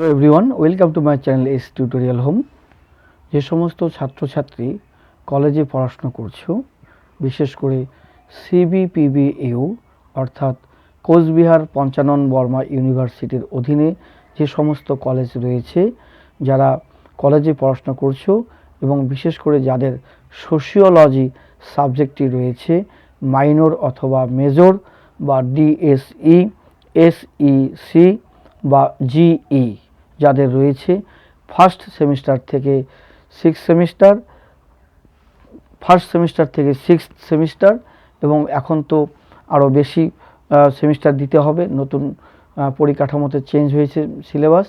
Hello everyone welcome to my channel S tutorial home যে সমস্ত ছাত্রছাত্রী কলেজে পড়াশোনা করছ, বিশেষ করে সিবিপিবি ইউ অর্থাৎ কোচবিহার পঞ্চানন বর্মা ইউনিভার্সিটির অধীনে যে সমস্ত কলেজ রয়েছে, যারা কলেজে পড়াশোনা করছ এবং বিশেষ করে যাদের সোশিওলজি সাবজেক্টটি রয়েছে মাইনর অথবা মেজর বা ডিএসই এসইসি বা জিই যাদের রয়েছে ফার্স্ট সেমিস্টার থেকে সিক্স সেমিস্টার ফার্স্ট সেমিস্টার থেকে সিক্স সেমিস্টার এবং এখন তো আরও বেশি সেমিস্টার দিতে হবে, নতুন পরিকাঠামোতে চেঞ্জ হয়েছে সিলেবাস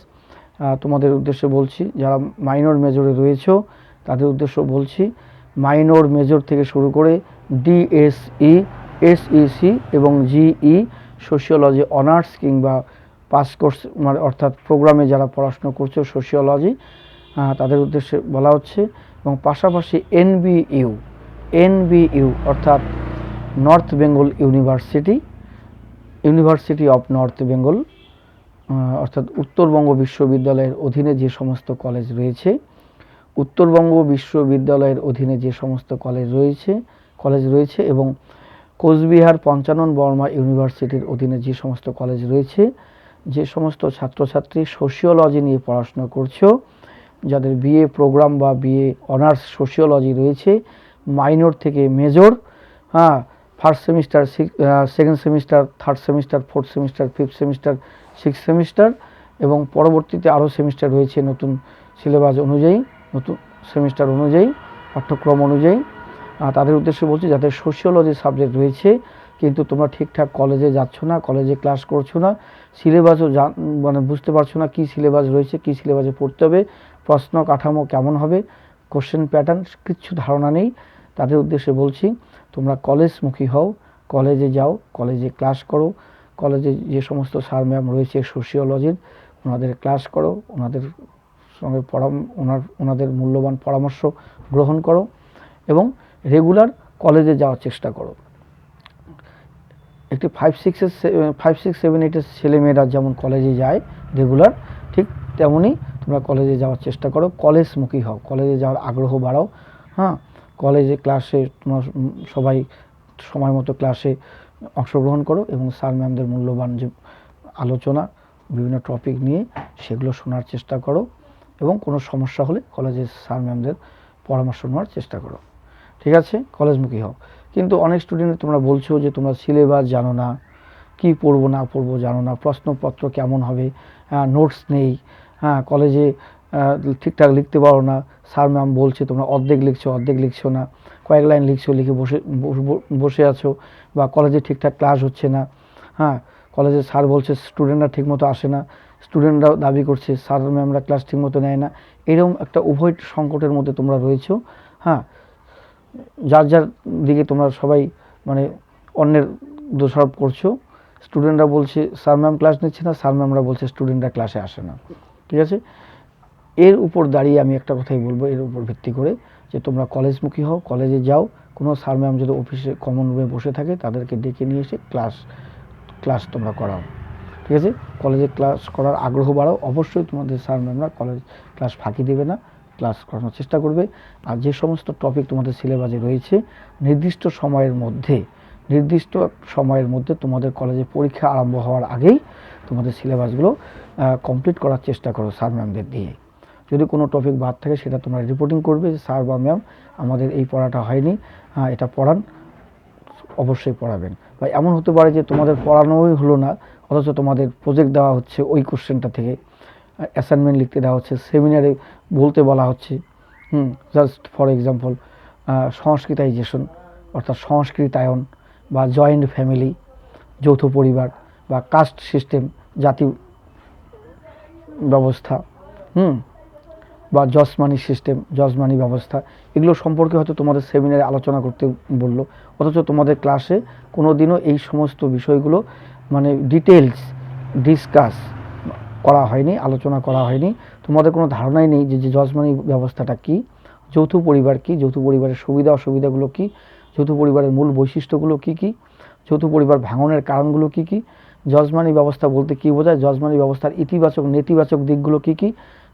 তোমাদের উদ্দেশ্যে বলছি, যারা মাইনর মেজরে রয়েছেও তাদের উদ্দেশ্য বলছি মাইনর মেজর থেকে শুরু করে ডিএসই এসইসি এবং জিই সোশিওলজি অনার্স কিংবা পাস কোর্স মানে অর্থাৎ প্রোগ্রামে যারা পড়াশোনা করছে সোশিওলজি তাদের উদ্দেশ্যে বলা হচ্ছে এবং পাশাপাশি এনবিইউ এনবিইউ অর্থাৎ north Bengal university university of north Bengal অর্থাৎ উত্তরবঙ্গ বিশ্ববিদ্যালয়ের অধীনে যে সমস্ত কলেজ রয়েছে, উত্তরবঙ্গ বিশ্ববিদ্যালয়ের অধীনে যে সমস্ত কলেজ রয়েছে কলেজ রয়েছে এবং কোচবিহার পঞ্চানন বর্মা ইউনিভার্সিটির অধীনে যে সমস্ত কলেজ রয়েছে যে সমস্ত ছাত্রছাত্রী সোশিওলজি নিয়ে পড়াশোনা করছ, যাদের বিএ প্রোগ্রাম বা বিএ অনার্স সোশিওলজি রয়েছে মাইনর থেকে মেজর হ্যাঁ first semester second semester third semester fourth semester fifth semester six semester এবং পরবর্তীতে আরও সেমিস্টার রয়েছে নতুন সিলেবাস অনুযায়ী, নতুন সেমিস্টার অনুযায়ী, পাঠ্যক্রম অনুযায়ী। তাদের উদ্দেশ্যে বলছি, যাদের সোশিওলজি সাবজেক্ট রয়েছে কিন্তু তোমরা ঠিকঠাক কলেজে যাচ্ছ না কলেজে ক্লাস করছ না সিলেবাসও মানে বুঝতে পারছ না কী সিলেবাস রয়েছে, কী সিলেবাসে পড়তে হবে, প্রশ্ন কাঠামো কেমন হবে কোশ্চেন প্যাটার্ন কিচ্ছু ধারণা নেই। তাদের উদ্দেশ্যে বলছি, তোমরা কলেজমুখী হও কলেজে যাও কলেজে ক্লাস করো কলেজে যে সমস্ত স্যার ম্যাম রয়েছে সোশিওলজির ওনাদের ক্লাস করো, ওনাদের সঙ্গে পরাম, ওনার, ওনাদের মূল্যবান পরামর্শ গ্রহণ করো এবং রেগুলার কলেজে যাওয়ার চেষ্টা করো। একটি ফাইভ সিক্সের ফাইভ সিক্স সেভেন এইটের ছেলেমেয়েরা যেমন কলেজে যায় রেগুলার ঠিক তেমনই তোমরা কলেজে যাওয়ার চেষ্টা করো। কলেজমুখী হও। কলেজে যাওয়ার আগ্রহ বাড়াও। হ্যাঁ? কলেজে ক্লাসে তোমার সবাই সময় মতো ক্লাসে অংশগ্রহণ করো এবং স্যার ম্যামদের মূল্যবান যে আলোচনা, বিভিন্ন টপিক নিয়ে সেগুলো শোনার চেষ্টা করো এবং কোনো সমস্যা হলে কলেজের স্যার ম্যামদের পরামর্শ নেওয়ার চেষ্টা করো। ঠিক আছে? কলেজমুখী হও। কিন্তু অনেক স্টুডেন্ট তোমরা বলছো যে তোমরা সিলেবাস জানো না, কি পড়ব না পড়ব জানো না, প্রশ্নপত্র কেমন হবে নোটস নেই হ্যাঁ কলেজে ঠিকঠাক লিখতে পারো না স্যার ম্যাম বলছে তোমরা অর্ধেক লিখছো অর্ধেক লিখছো না, কয়েক লাইন লিখছো, লিখে বসে, বস- আছো বা কলেজে ঠিকঠাক ক্লাস হচ্ছে না হ্যাঁ কলেজে স্যার বলছে স্টুডেন্টরা ঠিকমতো আসে না স্টুডেন্টরাও দাবি করছে স্যার ম্যামরা ক্লাস ঠিকমতো নেয় না এরকম একটা উভয় সংকটের মধ্যে তোমরা রয়েছো হ্যাঁ যার যার দিকে তোমরা সবাই মানে অন্যের দোষারোপ করছ স্টুডেন্টরা বলছে স্যার ম্যাম ক্লাস নিচ্ছে না। স্যার ম্যামরা বলছে স্টুডেন্টরা ক্লাসে আসে না। ঠিক আছে? এর উপর দাঁড়িয়ে আমি একটা কথাই বলব, এর উপর ভিত্তি করে যে তোমরা কলেজমুখী হও, কলেজে যাও। কোনো স্যার ম্যাম যদি অফিসে কমন রুমে বসে থাকে, তাদেরকে ডেকে নিয়ে এসে ক্লাস ক্লাস তোমরা করাও। ঠিক আছে? কলেজে ক্লাস করার আগ্রহ বাড়াও। অবশ্যই তোমাদের স্যার ম্যামরা কলেজ ক্লাস ফাঁকি দেবে না। ক্লাস করানোর চেষ্টা করবে। আর যে সমস্ত টপিক তোমাদের সিলেবাসে রয়েছে, নির্দিষ্ট সময়ের মধ্যে, নির্দিষ্ট সময়ের মধ্যে তোমাদের কলেজে পরীক্ষা আরম্ভ হওয়ার আগেই তোমাদের সিলেবাসগুলো কমপ্লিট করার চেষ্টা করো স্যার ম্যামদের দিয়ে। যদি কোনো টপিক বাদ থাকে, সেটা তোমরা রিপোর্টিং করবে যে স্যার বা ম্যাম আমাদের এই পড়াটা হয়নি। এটা পড়ান, অবশ্যই পড়াবেন। বা এমন হতে পারে যে, তোমাদের পড়ানোই হলো না, অথচ তোমাদের প্রজেক্ট দেওয়া হচ্ছে ওই কোশ্চেনটা থেকে। অ্যাসাইনমেন্ট লিখতে দেওয়া হচ্ছে সেমিনারে বলতে বলা হচ্ছে। হুম জাস্ট ফর এক্সাম্পল সংস্কৃতাইজেশন, অর্থাৎ সংস্কৃতায়ন বা জয়েন্ট ফ্যামিলি যৌথ পরিবার বা কাস্ট সিস্টেম জাতি ব্যবস্থা, হুম, বা জজমানি সিস্টেম জজমানি ব্যবস্থা, এগুলো সম্পর্কে হয়তো তোমাদের সেমিনারে আলোচনা করতে বলল। অথচ তোমাদের ক্লাসে কোনো দিনও এই সমস্ত বিষয়গুলো মানে ডিটেলস ডিসকাস করা হয়নি, আলোচনা করা হয়নি। তোমাদের কোনো ধারণাই নেই যে যে জজমানি ব্যবস্থাটা কী, যৌথ পরিবার কী, যৌথ পরিবারের সুবিধা, অসুবিধাগুলো কী, যৌথ পরিবারের মূল বৈশিষ্ট্যগুলো কী কী, যৌথ পরিবার ভাঙনের কারণগুলো কী কী, জজমানি ব্যবস্থা বলতে কী বোঝায়, জজমানি ব্যবস্থার ইতিবাচক, নেতিবাচক দিকগুলো কী কী,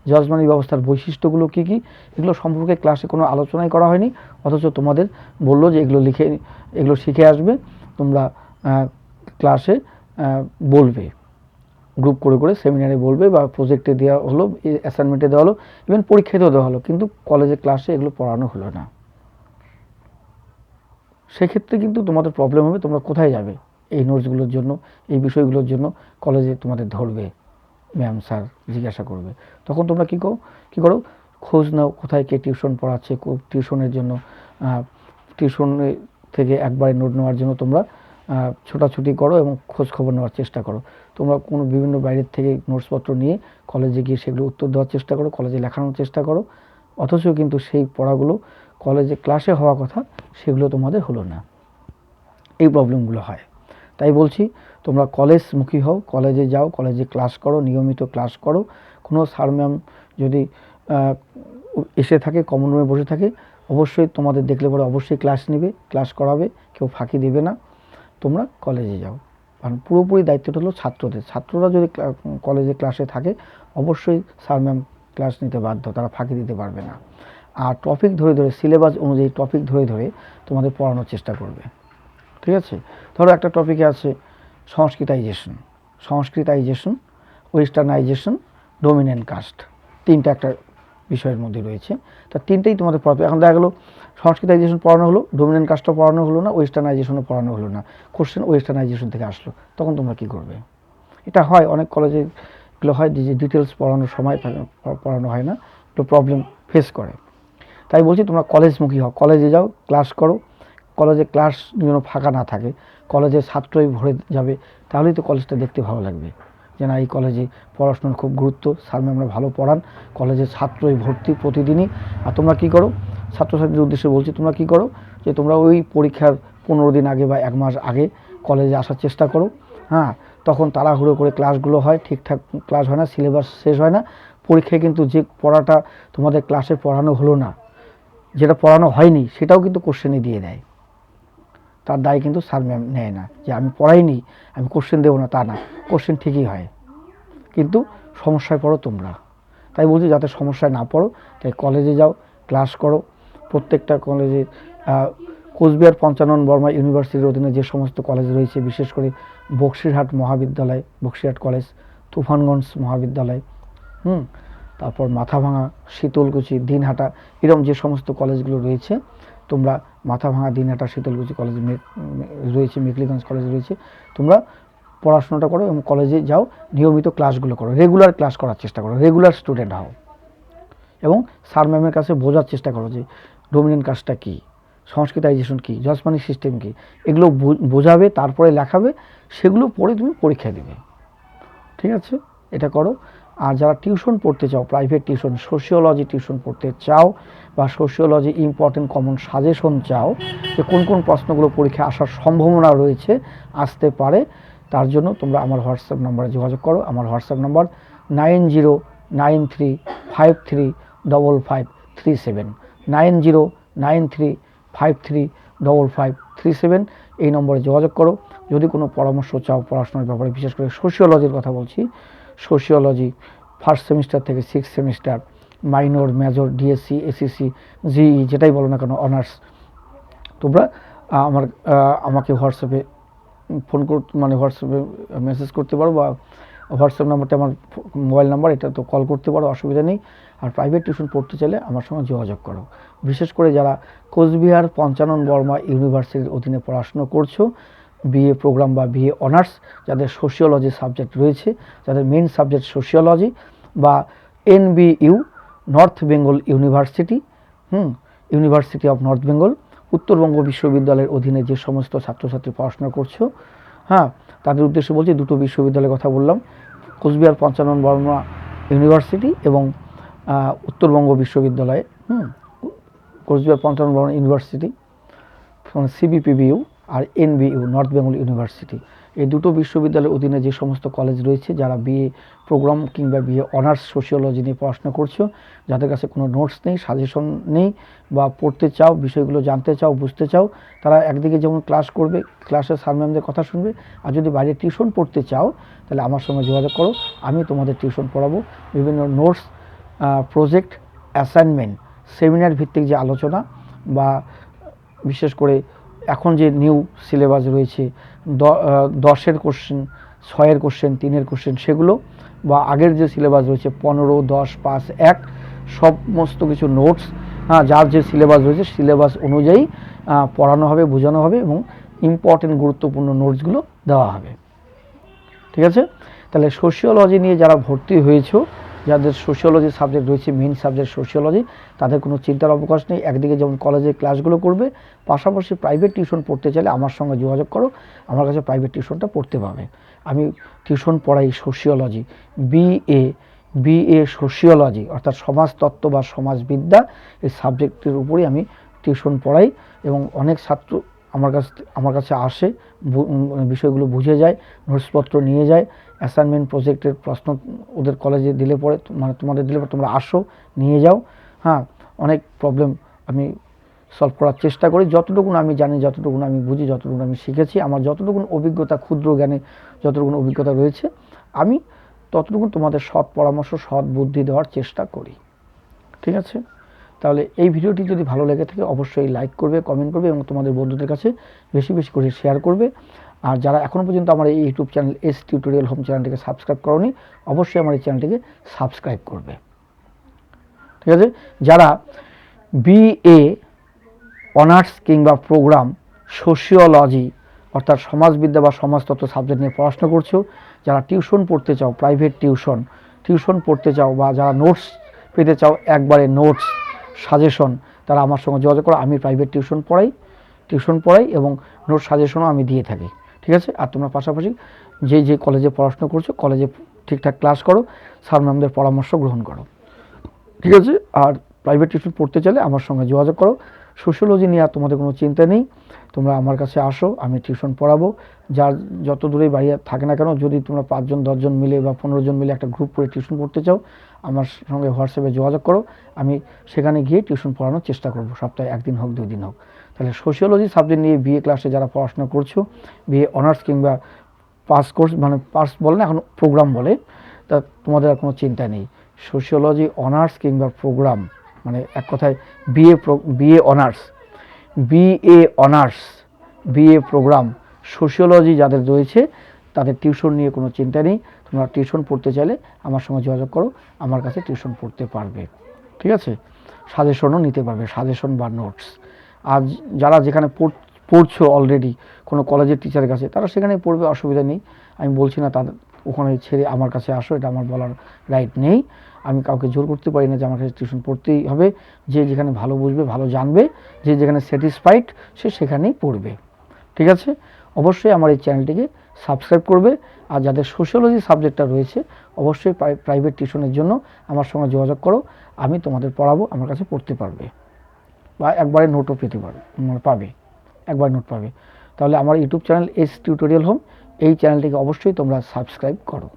জজমানি ব্যবস্থার বৈশিষ্ট্যগুলো কী কী, এগুলো সম্পর্কে ক্লাসে কোনো আলোচনাই করা হয়নি, অথচ তোমাদের বলল যে এগুলো লিখে, এগুলো শিখে আসবে, তোমরা ক্লাসে বলবে। গ্রুপ করে করে সেমিনারে বলবে বা প্রজেক্টে দেওয়া হলো অ্যাসাইনমেন্টে দেওয়া হলো ইভেন পরীক্ষাতেও দেওয়া হলো, কিন্তু কলেজে ক্লাসে এগুলো পড়ানো হলো না। সেক্ষেত্রে কিন্তু তোমাদের প্রবলেম হবে, তোমরা কোথায় যাবে? এই নোটসগুলোর জন্য, এই বিষয়গুলোর জন্য কলেজে তোমাদের ধরবে ম্যাম স্যার জিজ্ঞাসা করবে। তখন তোমরা কী করো কী করো? খোঁজ নাও কোথায় কে টিউশন পড়াচ্ছে টিউশনের জন্য টিউশন থেকে একবারে নোট নেওয়ার জন্য তোমরা ছোটাছুটি করো এবং খোঁজ খবর নেওয়ার চেষ্টা করো। তোমরা কোনো বিভিন্ন বাইরের থেকে নোটসপত্র নিয়ে কলেজে গিয়ে সেগুলো উত্তর দেওয়ার চেষ্টা করো কলেজে লেখানোর চেষ্টা করো। অথচ কিন্তু সেই পড়াগুলো কলেজে ক্লাসে হওয়া কথা, সেগুলো তোমাদের হলো না। এই প্রবলেমগুলো হয়। তাই বলছি, তোমরা কলেজমুখী হও কলেজে যাও কলেজে ক্লাস করো, নিয়মিত ক্লাস করো। কোনো স্যার ম্যাম যদি এসে থাকে কমন রুমে বসে থাকে, অবশ্যই তোমাদের দেখলে পরে অবশ্যই ক্লাস নেবে ক্লাস করাবে, কেউ ফাঁকি দেবে না। তোমরা কলেজে যাও। কারণ পুরোপুরি দায়িত্বটা হলো ছাত্রদের। ছাত্ররা যদি কলেজে ক্লাসে থাকে, অবশ্যই স্যার ম্যাম ক্লাস নিতে বাধ্য, তারা ফাঁকি দিতে পারবে না। আর টপিক ধরে ধরে সিলেবাস অনুযায়ী টপিক ধরে ধরে তোমাদের পড়ানোর চেষ্টা করবে। ঠিক আছে? ধরো একটা টপিকে আছে সংস্কৃতাইজেশন। সংস্কৃতাইজেশন ওয়েস্টার্নাইজেশন ডোমিনেন্ট কাস্ট তিনটা একটা বিষয়ের মধ্যে রয়েছে। তা তিনটেই তোমাদের পড়াতে এখন দেখা গেলো, সংস্কৃতাইজেশন পড়ানো হলো, ডোমিনেন্ট কাস্টও পড়ানো হলো না, ওয়েস্টার্নাইজেশনও পড়ানো হলো না। কোশ্চেন ওয়েস্টার্নাইজেশন থেকে আসলো। তখন তোমরা কী করবে? এটা হয়, অনেক কলেজে এগুলো হয় যে ডিটেলস পড়ানোর সময় পড়ানো হয় না, একটু প্রবলেম ফেস করে। তাই বলছি তোমরা কলেজমুখী হও। কলেজে যাও ক্লাস করো। কলেজে ক্লাস যেন ফাঁকা না থাকে কলেজে ছাত্রই ভরে যাবে, তাহলেই তো কলেজটা দেখতে ভালো লাগবে। যে না, এই কলেজে পড়াশোনার খুব গুরুত্ব। স্যার ম্যামরা ভালো পড়ান। কলেজে ছাত্রই ভর্তি প্রতিদিনই। আর তোমরা কী করো? ছাত্রছাত্রীর উদ্দেশ্যে বলছি, তোমরা কী করো? যে তোমরা ওই পরীক্ষার পনেরো দিন আগে বা এক মাস আগে কলেজে আসার চেষ্টা করো। হ্যাঁ তখন তাড়াহুড়ো করে ক্লাসগুলো হয়, ঠিকঠাক ক্লাস হয় না সিলেবাস শেষ হয় না। পরীক্ষায় কিন্তু যে পড়াটা তোমাদের ক্লাসে পড়ানো হলো না, যেটা পড়ানো হয়নি, সেটাও কিন্তু কোশ্চেনে দিয়ে দেয়। তার দায় কিন্তু স্যার ম্যাম নেয় না যে আমি পড়াইনি, আমি কোশ্চেন দেবো না, তা না। কোশ্চেন ঠিকই হয়। কিন্তু সমস্যায় পড়ো তোমরা। তাই বলছি, যাতে সমস্যায় না পড়ো, তাই কলেজে যাও ক্লাস করো। প্রত্যেকটা কলেজে কোচবিহার পঞ্চানন বর্মা ইউনিভার্সিটির অধীনে যে সমস্ত কলেজ রয়েছে, বিশেষ করে বক্সিরহাট মহাবিদ্যালয়, বক্সিরহাট কলেজ তুফানগঞ্জ মহাবিদ্যালয়, হুম, তারপর মাথাভাঙা, শীতলকুচি, দিনহাটা এরকম যে সমস্ত কলেজগুলো রয়েছে তোমরা মাথাভাঙা দিনহাটা শীতলকুচি কলেজ রয়েছে মেকলিগঞ্জ কলেজ রয়েছে, তোমরা পড়াশোনাটা করো এবং কলেজে যাও, নিয়মিত ক্লাসগুলো করো রেগুলার ক্লাস করার চেষ্টা করো রেগুলার স্টুডেন্ট হও। এবং স্যার ম্যামের কাছে বোঝার চেষ্টা করো যে ডোমিনেন্ট কাজটা কী সংস্কৃতাইজেশন কী জজমানি সিস্টেম কী, এগুলো বোঝাবে, তারপরে লেখাবে, সেগুলো পড়ে তুমি পরীক্ষা দেবে। ঠিক আছে? এটা করো। আর যারা টিউশন পড়তে চাও প্রাইভেট টিউশন সোশিওলজি টিউশন পড়তে চাও বা সোশিওলজি ইম্পর্টেন্ট কমন সাজেশন চাও যে কোন কোন প্রশ্নগুলো পরীক্ষায় আসার সম্ভাবনা রয়েছে, আসতে পারে, তার জন্য তোমরা আমার হোয়াটসঅ্যাপ নম্বরে যোগাযোগ করো। আমার WhatsApp number nine zero nine three five three double five three seven. Nine zero nine three five three double five three seven. এই নম্বরে যোগাযোগ করো। যদি কোনো পরামর্শ চাও পড়াশোনার ব্যাপারে, বিশেষ করে সোশিওলজির কথা বলছি সোশিওলজি ফার্স্ট সেমিস্টার থেকে six semester minor major DSC SEC GE যেটাই বলো না কেন অনার্স তোমরা আমার আমাকে হোয়াটসঅ্যাপে ফোন কর মানে হোয়াটসঅ্যাপে মেসেজ করতে পারো বা হোয়াটসঅ্যাপ নাম্বারটা আমার মোবাইল নাম্বার এটা তো কল করতে পারো, অসুবিধা নেই। আর প্রাইভেট টিউশন পড়তে চাইলে আমার সঙ্গে যোগাযোগ করো। বিশেষ করে যারা কোচবিহার পঞ্চানন বর্মা ইউনিভার্সিটির অধীনে পড়াশুনো করছ বিএ প্রোগ্রাম বা বিএ অনার্স যাদের সোশিওলজি সাবজেক্ট রয়েছে, যাদের মেন সাবজেক্ট সোশিওলজি বা NBU north Bengal university hmm university of north Bengal Uttarbanga বিশ্ববিদ্যালয়ের অধীনে যে সমস্ত ছাত্রছাত্রী পড়াশোনা করছ হ্যাঁ তাদের উদ্দেশ্যে বলছি দুটো বিশ্ববিদ্যালয়ের কথা বললাম, কোচবিহার পঞ্চানন বর্মা ইউনিভার্সিটি এবং উত্তরবঙ্গ বিশ্ববিদ্যালয়, হুম, কোচবিহার পঞ্চানন বর্মা ইউনিভার্সিটি সিবিপিবিইউ আর এনবিইউ নর্থ বেঙ্গল ইউনিভার্সিটি এই দুটো বিশ্ববিদ্যালয়ের অধীনে যে সমস্ত কলেজ রয়েছে, যারা বিএ প্রোগ্রাম কিংবা বিএ অনার্স সোশিওলজি নিয়ে পড়াশোনা করছ, যাদের কাছে কোনো নোটস নেই সাজেশন নেই, বা পড়তে চাও, বিষয়গুলো জানতে চাও, বুঝতে চাও, তারা একদিকে যেমন ক্লাস করবে ক্লাসে স্যার ম্যামদের কথা শুনবে, আর যদি বাইরে টিউশন পড়তে চাও, তাহলে আমার সঙ্গে যোগাযোগ করো, আমি তোমাদের টিউশন পড়াবো। বিভিন্ন নোটস প্রজেক্ট অ্যাসাইনমেন্ট সেমিনার ভিত্তিক যে আলোচনা, বা বিশেষ করে এখন যে নিউ সিলেবাস রয়েছে দশের কোশ্চেন ছয়ের কোশ্চেন তিনের কোশ্চেন সেগুলো বা আগের যে সিলেবাস রয়েছে, পনেরো, দশ, পাঁচ, এক, সমস্ত কিছু নোটস হ্যাঁ যার যে সিলেবাস রয়েছে সিলেবাস অনুযায়ী পড়ানো হবে, বোঝানো হবে এবং ইম্পর্টেন্ট গুরুত্বপূর্ণ নোটসগুলো দেওয়া হবে। ঠিক আছে? তাহলে সোশিওলজি নিয়ে যারা ভর্তি হয়েছো যাদের সোশিওলজি সাবজেক্ট রয়েছে মেইন সাবজেক্ট সোশিয়োলজি তাদের কোনো চিন্তার অবকাশ নেই। একদিকে যেমন কলেজে ক্লাসগুলো করবে, পাশাপাশি প্রাইভেট টিউশন পড়তে চাইলে আমার সঙ্গে যোগাযোগ করো, আমার কাছে প্রাইভেট টিউশনটা পড়তে পাবে। আমি টিউশন পড়াই সোশিওলজি বিএ বিএ সোশিওলজি অর্থাৎ সমাজতত্ত্ব বা সমাজবিদ্যা, এই সাবজেক্টের উপরেই আমি টিউশন পড়াই এবং অনেক ছাত্র আমার কাছ, আমার কাছে আসে বিষয়গুলো বুঝে যায় নোটসপত্র নিয়ে যায়। অ্যাসাইনমেন্ট প্রজেক্টের প্রশ্ন ওদের কলেজে দিলে পরে মানে তোমাদের দিলে পরে তোমরা আসো, নিয়ে যাও হ্যাঁ অনেক প্রবলেম আমি সলভ করার চেষ্টা করি। যতটুকুন আমি জানি, যতটুকুন আমি বুঝি, যতটুকুন আমি শিখেছি, আমার যতটুকুন অভিজ্ঞতা, ক্ষুদ্র জ্ঞানে যতটুকুন অভিজ্ঞতা রয়েছে, আমি ততটুকু তোমাদের সৎ পরামর্শ, সৎ বুদ্ধি দেওয়ার চেষ্টা করি। ঠিক আছে? তাহলে এই ভিডিওটি যদি ভালো লেগে থাকে, অবশ্যই লাইক করবে কমেন্ট করবে এবং তোমাদের বন্ধুদের কাছে বেশি বেশি করে শেয়ার করবে। আর যারা এখনও পর্যন্ত আমার এই YouTube channel S tutorial home চ্যানেলটিকে সাবস্ক্রাইব করনি, অবশ্যই আমার এই চ্যানেলটিকে সাবস্ক্রাইব করবে। ঠিক আছে? যারা বিএ অনার্স কিংবা প্রোগ্রাম সোশিওলজি অর্থাৎ সমাজবিদ্যা বা সমাজতত্ত্ব সাবজেক্ট নিয়ে পড়াশোনা করছ, যারা টিউশন পড়তে চাও প্রাইভেট টিউশন টিউশন পড়তে চাও বা যারা নোটস পেতে চাও, একবারে নোটস সাজেশন তারা আমার সঙ্গে যোগাযোগ করো, আমি প্রাইভেট টিউশন পড়াই টিউশন পড়াই এবং নোট সাজেশনও আমি দিয়ে থাকি। ঠিক আছে? আর তোমরা পাশাপাশি যে যে কলেজে পড়াশোনা করছ কলেজে ঠিকঠাক ক্লাস করো স্যার ম্যামদের পরামর্শ গ্রহণ করো। ঠিক আছে? আর প্রাইভেট টিউশন পড়তে চাইলে আমার সঙ্গে যোগাযোগ করো। সোশ্যোলজি নিয়ে আর তোমাদের কোনো চিন্তা নেই। তোমরা আমার কাছে আসো, আমি টিউশন পড়াবো। যার যত দূরেই বাড়ি থাকে না কেন, যদি তোমরা পাঁচজন, দশজন মিলে বা পনেরো জন মিলে একটা গ্রুপ করে টিউশন পড়তে চাও, আমার সঙ্গে হোয়াটসঅ্যাপে যোগাযোগ করো। আমি সেখানে গিয়ে টিউশন পড়ানোর চেষ্টা করব। সপ্তাহে একদিন হোক, দুই দিন হোক। তাহলে সোশিওলজি সাবজেক্ট নিয়ে বিএ ক্লাসে যারা পড়াশোনা করছ বিএ অনার্স কিংবা পাস কোর্স মানে পাস বলে না, এখন প্রোগ্রাম বলে, তা তোমাদের আর কোনো চিন্তা নেই। সোশিওলজি অনার্স কিংবা প্রোগ্রাম মানে এক কথায় BA BA honours BA honours BA program sociology যাদের রয়েছে, তাদের টিউশন নিয়ে কোনো চিন্তা নেই। তোমরা টিউশন পড়তে চাইলে আমার সঙ্গে যোগাযোগ করো, আমার কাছে টিউশন পড়তে পারবে। ঠিক আছে? সাজেশনও নিতে পারবে সাজেশন বা নোটস আর যারা যেখানে পড়- পড়ছো অলরেডি কোনো কলেজের টিচারের কাছে, তারা সেখানে পড়বে, অসুবিধা নেই। আমি বলছি না তাদের, ওখানে ছেড়ে আমার কাছে আসো, এটা আমার বলার রাইট নেই। আমি কাউকে জোর করতে পারি না যে আমার কাছে টিউশন পড়তেই হবে। যে যেখানে ভালো বুঝবে, ভালো জানবে, যে যেখানে স্যাটিসফাইড সে সেখানেই পড়বে। ঠিক আছে? অবশ্যই আমার এই চ্যানেলটিকে সাবস্ক্রাইব করবে। আর যাদের সোশ্যোলজি সাবজেক্টটা রয়েছে, অবশ্যই প্রাইভেট টিউশনের জন্য আমার সঙ্গে যোগাযোগ করো। আমি তোমাদের পড়াবো, আমার কাছে পড়তে পারবে। বা একবারে নোটও পেতে পারো মানে পাবে, একবার নোট পাবে। তাহলে আমার YouTube channel S tutorial home এই চ্যানেলটিকে অবশ্যই তোমরা সাবস্ক্রাইব করো।